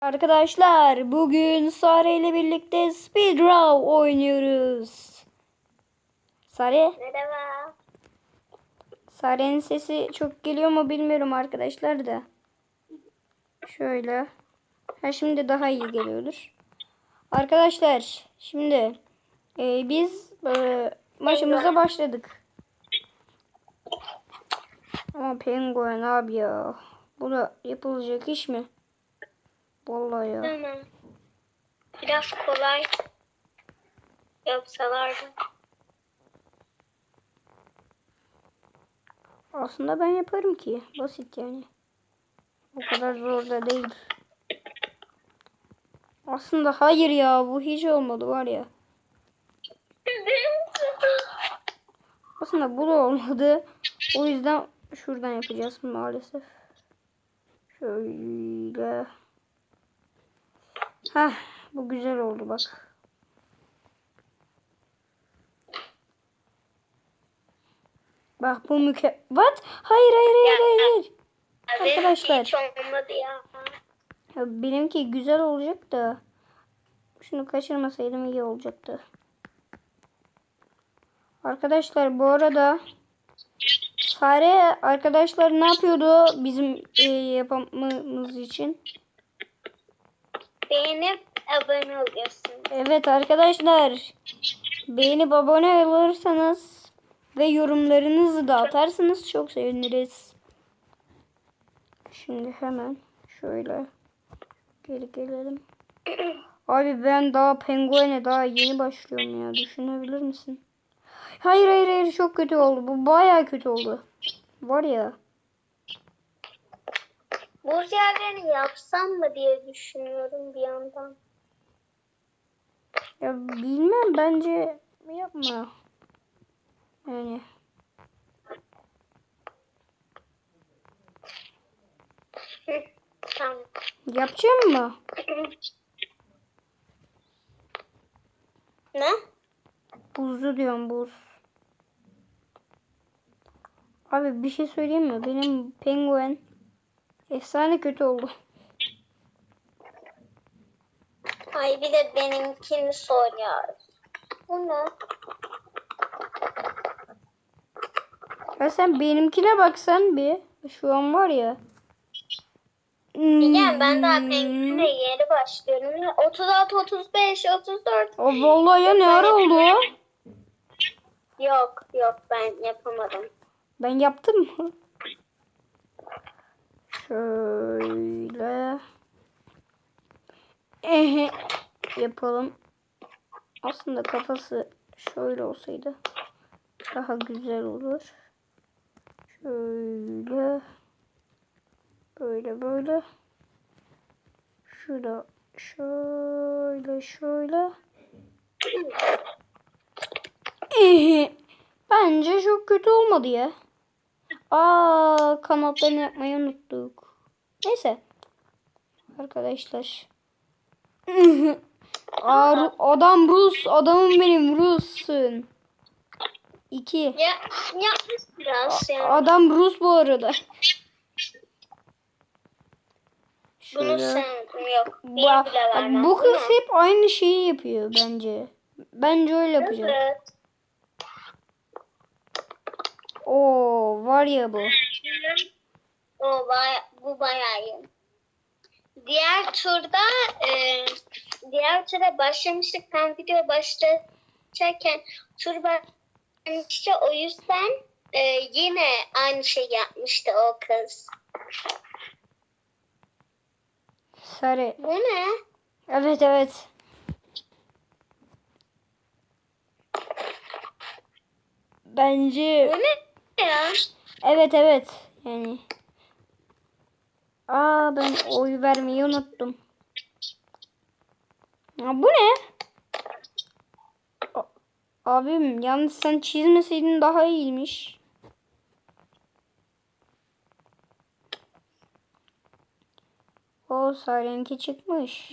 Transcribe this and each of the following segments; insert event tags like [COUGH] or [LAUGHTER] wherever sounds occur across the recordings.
Arkadaşlar bugün Sare ile birlikte Speedrow oynuyoruz. Sare, Merhaba. Sare'nin sesi çok geliyor mu bilmiyorum arkadaşlar da. Şöyle. Ha şimdi daha iyi geliyordur. Arkadaşlar şimdi e, biz e, maçımıza başladık. Ama penguen abi ya. Bu da yapılacak iş mi? Vallahi ya. Tamam. Biraz kolay yapsalardı. Aslında ben yaparım ki. Basit yani. O kadar zor da değil. Aslında hayır ya bu hiç olmadı var ya. Aslında bu da olmadı. O yüzden şuradan yapacağız maalesef. Şöyle. Heh, bu güzel oldu bak. Bak bu müke... What? Hayır hayır hayır hayır. hayır. Arkadaşlar. Hiç olmadı ya. Ya benimki güzel olacak da şunu kaçırmasaydım iyi olacaktı. Arkadaşlar bu arada Sare arkadaşlar ne yapıyordu bizim e, yapmamız için? Beğenip abone oluyorsun. Evet arkadaşlar beğenip abone olursanız ve yorumlarınızı da atarsanız çok seviniriz. Şimdi hemen şöyle geri gelelim. Abi ben daha penguene daha yeni başlıyorum ya düşünebilir misin? Hayır hayır hayır çok kötü oldu. Bu baya kötü oldu. Var ya. Burgerleri yapsam mı diye düşünüyorum bir yandan. Ya bilmem bence yapma. Yani tamam. yapacağım mı? ne? Buzlu diyorum buz. Abi bir şey söyleyeyim mi? Benim penguen efsane kötü oldu. Ay bir de benimkini soruyor. Bu ne? Ya sen benimkine baksan bir. Şu an var ya. Yani ben daha Hmm. benimkine yeni başlıyorum. 36, 35, 34. O vallahi ya ne ara oldu o? Yok yok ben yapamadım. Ben yaptım mı? Şöyle. Ehe. Yapalım. Aslında kafası şöyle olsaydı daha güzel olur. Şöyle. Böyle böyle. Şurada şöyle şöyle. Ehe. Bence çok kötü olmadı ya. Aa kanatlarını yapmayı unuttuk. Neyse. Arkadaşlar. [LAUGHS] Aa, adam Rus. Adamım benim Rus'sun. İki. Ya yapmış biraz yani. Adam Rus bu arada. Bunu Şöyle. sevdim yok. Bir Ba- bu kız hep aynı şeyi yapıyor bence. Bence öyle yapacak. Evet. Oo var ya bu. O baya, bu bayağı iyi. Diğer turda e, diğer tura başlamıştık. Ben video başlarken tur başlamıştı. O yüzden e, yine aynı şey yapmıştı o kız. Sarı. Bu ne? Evet evet. Bence Bu ne ya? evet evet yani. Aa ben oy vermeyi unuttum. Ya bu ne? A- Abim yalnız sen çizmeseydin daha iyiymiş. O Sarenki çıkmış.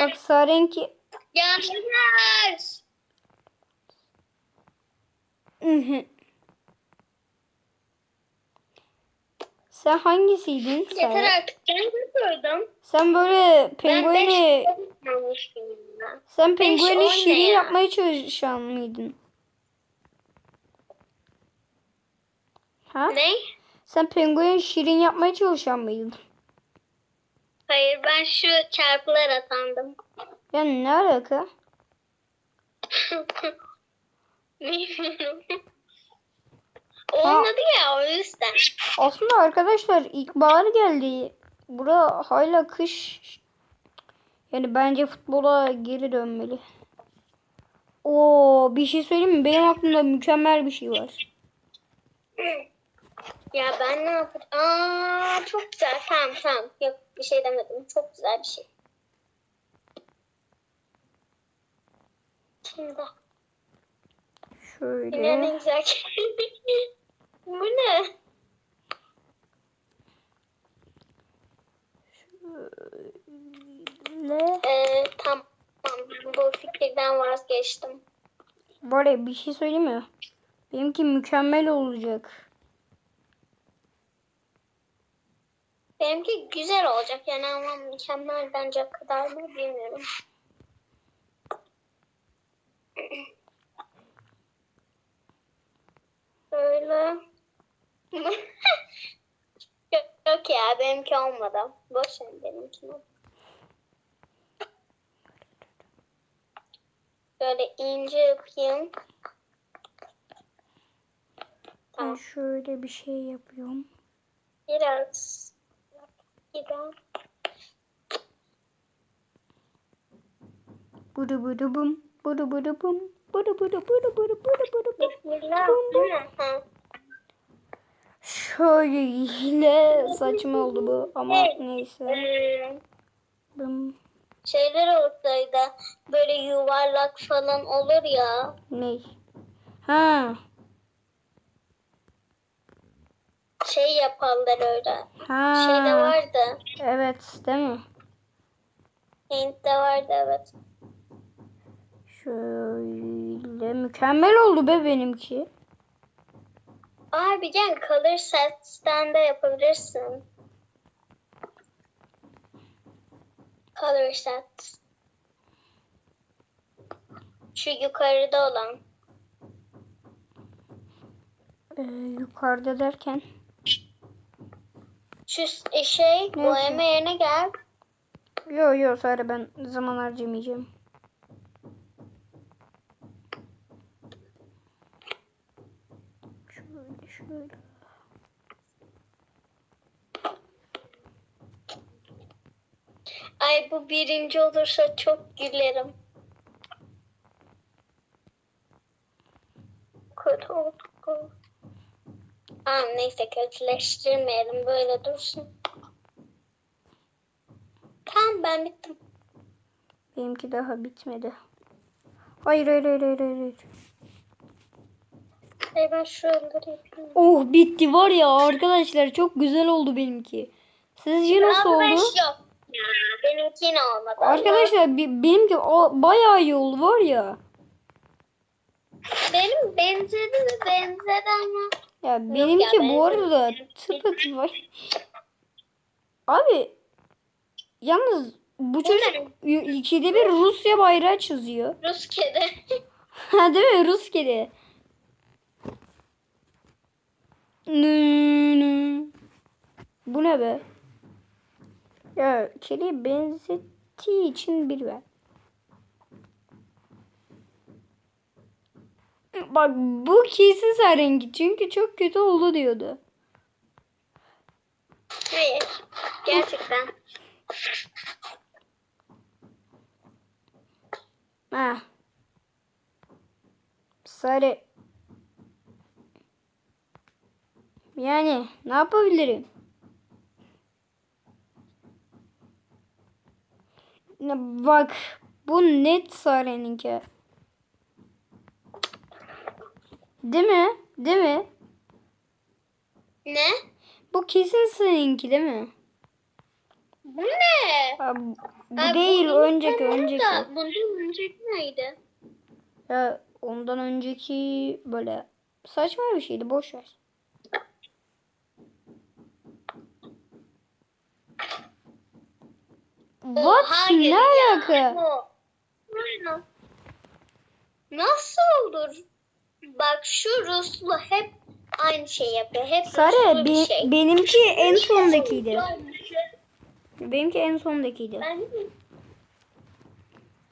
Bak Sarenki Yanlış. Sen hangisiydin? Sen, Yeter artık. Ben koydum. sen böyle Ben pengueni ya. sen pengueni şirin ya? yapmaya çalışan mıydın? Ha? Ne? Sen pengueni şirin yapmaya çalışan mıydın? Hayır ben şu çarpılar atandım. Yani ne alaka? [LAUGHS] Bilmiyorum. Olmadı ya o yüzden. Aslında arkadaşlar ilkbahar geldi. Bura hala kış. Yani bence futbola geri dönmeli. Oo bir şey söyleyeyim mi? Benim aklımda mükemmel bir şey var. Ya ben ne yapacağım? Aa çok güzel. Tamam tamam. Yok bir şey demedim. Çok güzel bir şey. Şimdi yine ne Şöyle. güzel. [LAUGHS] Bu ne? Le. Ee, tamam. Bu fikirden vazgeçtim. Böyle bir şey söyleyeyim mi? Benimki mükemmel olacak. Benimki güzel olacak yani ama mükemmel bence kadar mı bilmiyorum. Böyle. yok, yok ya benimki olmadı. Boş ver benimkini. Böyle ince yapayım. Ben Tamam. şöyle bir şey yapıyorum. Biraz. Biraz. Budu budu bum. Budu budu bum. Budu budu budu budu budu budu bum. Bismillah. Hı, hı. Şöyle saçma oldu bu ama neyse. Ee, şeyler olsaydı böyle yuvarlak falan olur ya. Ney? Ha. Şey yaparlar öyle. Ha. Şeyde vardı. Evet değil mi? Hint'te vardı evet. Şöyle mükemmel oldu be benimki. Abi gel Color Sets'ten de yapabilirsin. Color Sets. Şu yukarıda olan. Ee, yukarıda derken. Şu s- şey boyama yerine gel. Yo yo sonra ben zaman harcamayacağım. Şöyle şöyle. Ay bu birinci olursa çok gülerim. Kötü oldu. bu. Aa, neyse kötüleştirmeyelim böyle dursun. Tamam ben bittim. Benimki daha bitmedi. Hayır hayır hayır hayır hayır. Ay ben şuraları yapayım. Oh bitti var ya arkadaşlar çok güzel oldu benimki. Sizce nasıl oldu? yok. Yine olmadı. Arkadaşlar bi- benimki o- bayağı oldu var ya. Benim benzedi mi benzedi ama. Ya benimki ya, bu arada tıpatıp var. Abi yalnız bu çocuk ikide bir Rusya bayrağı çiziyor. [LAUGHS] Rus kedi. Ha değil mi? Rus kedi. Bu ne be? Ya kediye benzettiği için bir ver. Bak bu kesin rengi çünkü çok kötü oldu diyordu. Hayır. Gerçekten. Ha. Sarı. Yani ne yapabilirim? Bak bu net Sare'ninki. Değil mi? Değil mi? Ne? Bu kesin seninki değil mi? Bu ne? Ha, bu Ha, değil bunun önceki önceki. orada. Bundan önceki neydi? Ya ondan önceki böyle saçma bir şeydi boş ver. What? hayır ne ya, alaka? Aynen. Nasıl olur? Bak şu Ruslu hep aynı şey yapıyor. Hep bir be- şey. benimki en sondakiydi. şey. Benimki en sondakiydi. Ben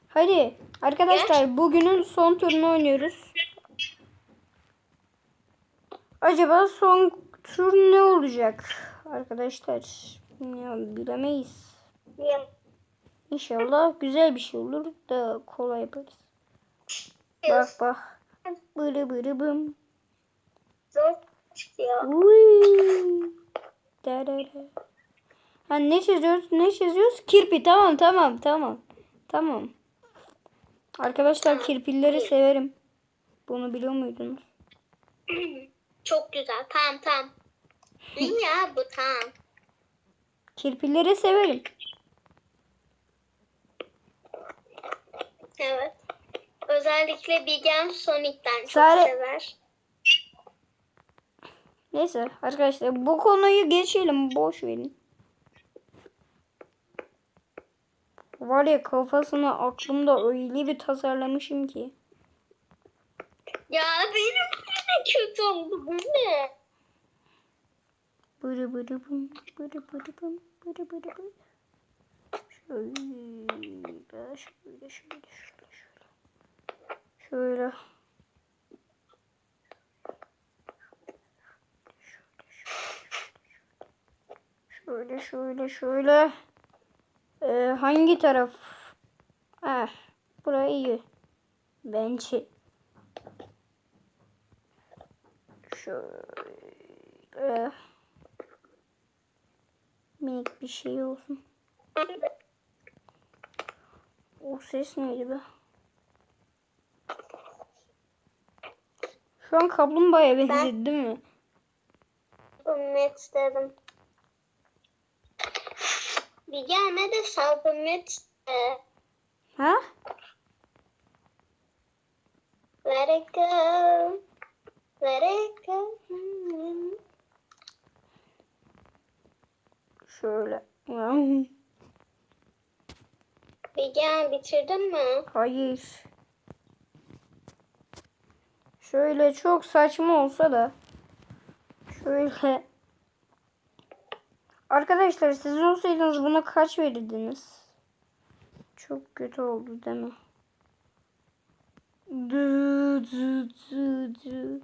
Hadi arkadaşlar bugünün son turunu oynuyoruz. Acaba son tur ne olacak arkadaşlar? Ya, bilemeyiz. İnşallah güzel bir şey olur da kolay yaparız. Bak bak. Bırı bırı bım. zor çıkıyor. Uy. Darara. Ha ne çiziyoruz? Ne çiziyoruz? Kirpi. Tamam tamam tamam. Tamam. Arkadaşlar kirpilleri severim. Bunu biliyor muydunuz? Çok güzel. Tamam tamam. İyi ya bu tamam. Kirpilleri severim. Evet. Özellikle Bilgen Sonic'ten çok Sare- sever. Neyse arkadaşlar bu konuyu geçelim. Boş verin. Var ya kafasını aklımda öyle bir tasarlamışım ki. Ya benim de kötü oldu. Bu ne? Bırı bırı bım, bırı bırı bım, bırı bırı bım. Şöyle, şöyle, şöyle, şöyle, şöyle. Şöyle. Şöyle, şöyle, şöyle. Ee, hangi taraf? Ah, burayı iyi. Bence. Şöyle. Minik bir şey olsun. O ses neydi be? Şu an kaplumbağaya benzedi değil mi? Bulmak istedim. Bilgen ne de savunmak istedim. Ha? Let it go. Let it go. Şöyle. Bilgen bitirdin mi? Hayır. Şöyle çok saçma olsa da şöyle Arkadaşlar siz olsaydınız buna kaç verirdiniz? Çok kötü oldu değil mi? Dı, dı, dı, dı.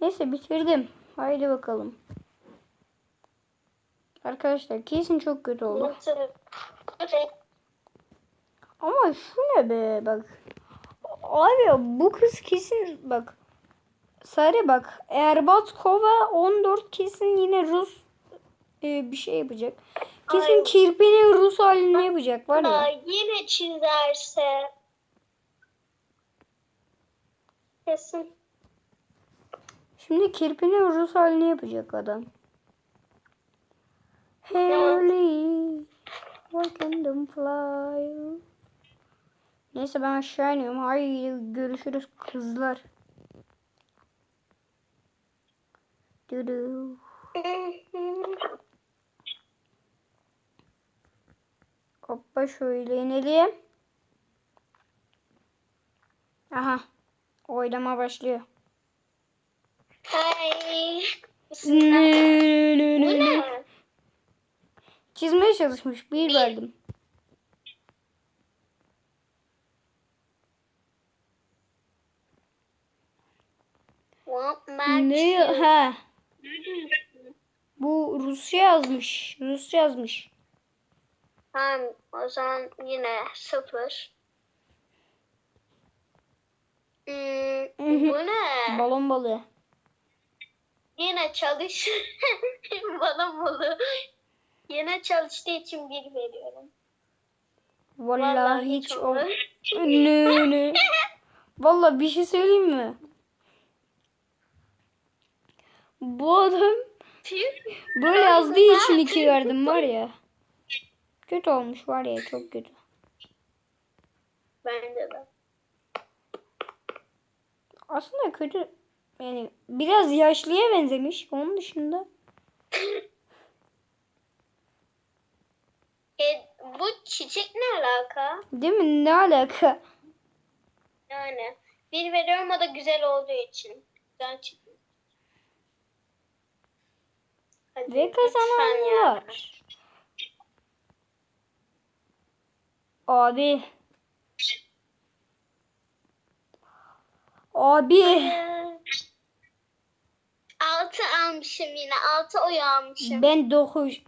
Neyse bitirdim. Haydi bakalım. Arkadaşlar kesin çok kötü oldu. Ama şu ne be bak. Abi bu kız kesin bak. Sarı bak. Erbat Kova 14 kesin yine Rus e, bir şey yapacak. Kesin Ay. kirpinin Rus halini yapacak var ya. yine çizerse. Kesin. Şimdi kirpinin Rus halini yapacak adam. Harley, why can't them fly? Neyse ben aşağı iniyorum. Haydi görüşürüz kızlar. Dudu. Hoppa şöyle inelim. Aha. Oylama başlıyor. Ay. Nü, nü, nü, Bu nü, nü. ne? Çizmeye çalışmış. Bir verdim. Ne? Ha. Bu Rusça yazmış. Rusça yazmış. Tamam o zaman yine sıfır. Hmm, bu ne? Balon balığı. Yine çalış. Bana bunu. Yine çalıştığı için bir veriyorum. Vallahi, hiç o. Nü, nü. [LAUGHS] Vallahi bir şey söyleyeyim mi? Bu adam böyle yazdığı için iki verdim var ya. Kötü olmuş var ya çok kötü. Bence de. Aslında kötü yani biraz yaşlıya benzemiş. Onun dışında E, bu çiçek ne alaka? Değil mi? Ne alaka? Yani bir veriyorum o da güzel olduğu için. Güzel çıkmış. Hadi Ve kazananlar. Abi. Abi. Altı almışım yine. Altı oy almışım. Ben 9.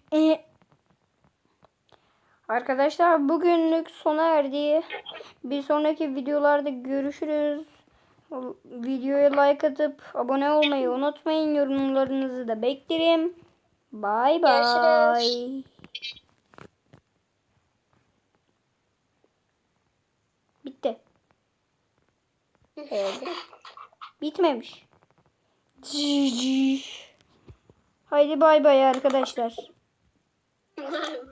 Arkadaşlar bugünlük sona erdi. Bir sonraki videolarda görüşürüz. Videoya like atıp abone olmayı unutmayın. Yorumlarınızı da beklerim. Bay bay. Bitti. Evet. Bitmemiş. Haydi bay bay arkadaşlar.